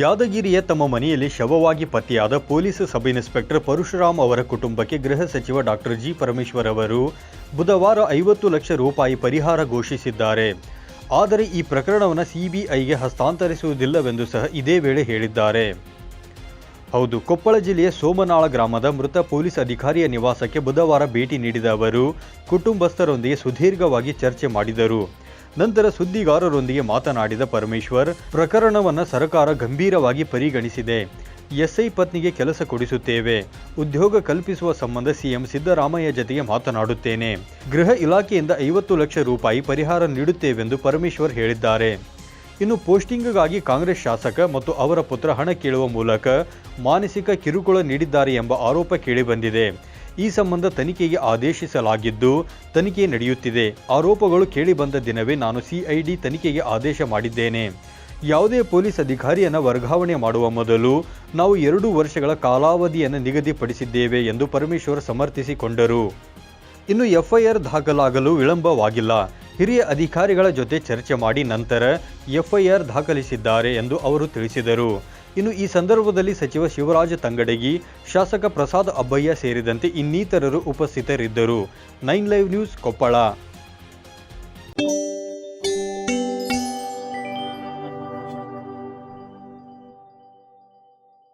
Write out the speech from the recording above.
ಯಾದಗಿರಿಯ ತಮ್ಮ ಮನೆಯಲ್ಲಿ ಶವವಾಗಿ ಪತ್ತೆಯಾದ ಪೊಲೀಸ್ ಸಬ್ ಇನ್ಸ್ಪೆಕ್ಟರ್ ಪರಶುರಾಮ್ ಅವರ ಕುಟುಂಬಕ್ಕೆ ಗೃಹ ಸಚಿವ ಡಾಕ್ಟರ್ ಜಿ ಪರಮೇಶ್ವರ್ ಅವರು ಬುಧವಾರ ಐವತ್ತು ಲಕ್ಷ ರೂಪಾಯಿ ಪರಿಹಾರ ಘೋಷಿಸಿದ್ದಾರೆ. ಆದರೆ ಈ ಪ್ರಕರಣವನ್ನು ಸಿಬಿಐಗೆ ಹಸ್ತಾಂತರಿಸುವುದಿಲ್ಲವೆಂದು ಸಹ ಇದೇ ವೇಳೆ ಹೇಳಿದ್ದಾರೆ. ಹೌದು, ಕೊಪ್ಪಳ ಜಿಲ್ಲೆಯ ಸೋಮನಾಳ ಗ್ರಾಮದ ಮೃತ ಪೊಲೀಸ್ ಅಧಿಕಾರಿಯ ನಿವಾಸಕ್ಕೆ ಬುಧವಾರ ಭೇಟಿ ನೀಡಿದ ಅವರು, ಕುಟುಂಬಸ್ಥರೊಂದಿಗೆ ಸುದೀರ್ಘವಾಗಿ ಚರ್ಚೆ ಮಾಡಿದರು. ನಂತರ ಸುದ್ದಿಗಾರರೊಂದಿಗೆ ಮಾತನಾಡಿದ ಪರಮೇಶ್ವರ್, ಪ್ರಕರಣವನ್ನು ಸರ್ಕಾರ ಗಂಭೀರವಾಗಿ ಪರಿಗಣಿಸಿದೆ. ಎಸ್ಐ ಪತ್ನಿಗೆ ಕೆಲಸ ಕೊಡಿಸುತ್ತೇವೆ. ಉದ್ಯೋಗ ಕಲ್ಪಿಸುವ ಸಂಬಂಧ ಸಿಎಂ ಸಿದ್ದರಾಮಯ್ಯ ಜತೆಗೆ ಮಾತನಾಡುತ್ತೇನೆ. ಗೃಹ ಇಲಾಖೆಯಿಂದ ಐವತ್ತು ಲಕ್ಷ ರೂಪಾಯಿ ಪರಿಹಾರ ನೀಡುತ್ತೇವೆಂದು ಪರಮೇಶ್ವರ್ ಹೇಳಿದ್ದಾರೆ. ಇನ್ನು ಪೋಸ್ಟಿಂಗ್ಗಾಗಿ ಕಾಂಗ್ರೆಸ್ ಶಾಸಕ ಮತ್ತು ಅವರ ಪುತ್ರ ಹಣ ಕೇಳುವ ಮೂಲಕ ಮಾನಸಿಕ ಕಿರುಕುಳ ನೀಡಿದ್ದಾರೆ ಎಂಬ ಆರೋಪ ಕೇಳಿಬಂದಿದೆ. ಈ ಸಂಬಂಧ ತನಿಖೆಗೆ ಆದೇಶಿಸಲಾಗಿದ್ದು ತನಿಖೆ ನಡೆಯುತ್ತಿದೆ. ಆರೋಪಗಳು ಕೇಳಿಬಂದ ದಿನವೇ ನಾನು ಸಿಐಡಿ ತನಿಖೆಗೆ ಆದೇಶ ಮಾಡಿದ್ದೇನೆ. ಯಾವುದೇ ಪೊಲೀಸ್ ಅಧಿಕಾರಿಯನ್ನು ವರ್ಗಾವಣೆ ಮಾಡುವ ಮೊದಲು ನಾವು ಎರಡು ವರ್ಷಗಳ ಕಾಲಾವಧಿಯನ್ನು ನಿಗದಿಪಡಿಸಿದ್ದೇವೆ ಎಂದು ಪರಮೇಶ್ವರ್ ಸಮರ್ಥಿಸಿಕೊಂಡರು. ಇನ್ನು ಎಫ್ಐಆರ್ ದಾಖಲಾಗಲು ವಿಳಂಬವಾಗಿಲ್ಲ. ಹಿರಿಯ ಅಧಿಕಾರಿಗಳ ಜೊತೆ ಚರ್ಚೆ ಮಾಡಿ ನಂತರ ಎಫ್ಐಆರ್ ದಾಖಲಿಸಿದ್ದಾರೆ ಎಂದು ಅವರು ತಿಳಿಸಿದರು. ಇನ್ನು ಈ ಸಂದರ್ಭದಲ್ಲಿ ಸಚಿವ ಶಿವರಾಜ ತಂಗಡಗಿ, ಶಾಸಕ ಪ್ರಸಾದ್ ಅಬ್ಬಯ್ಯ ಸೇರಿದಂತೆ ಇನ್ನಿತರರು ಉಪಸ್ಥಿತರಿದ್ದರು. Nine live news Koppal.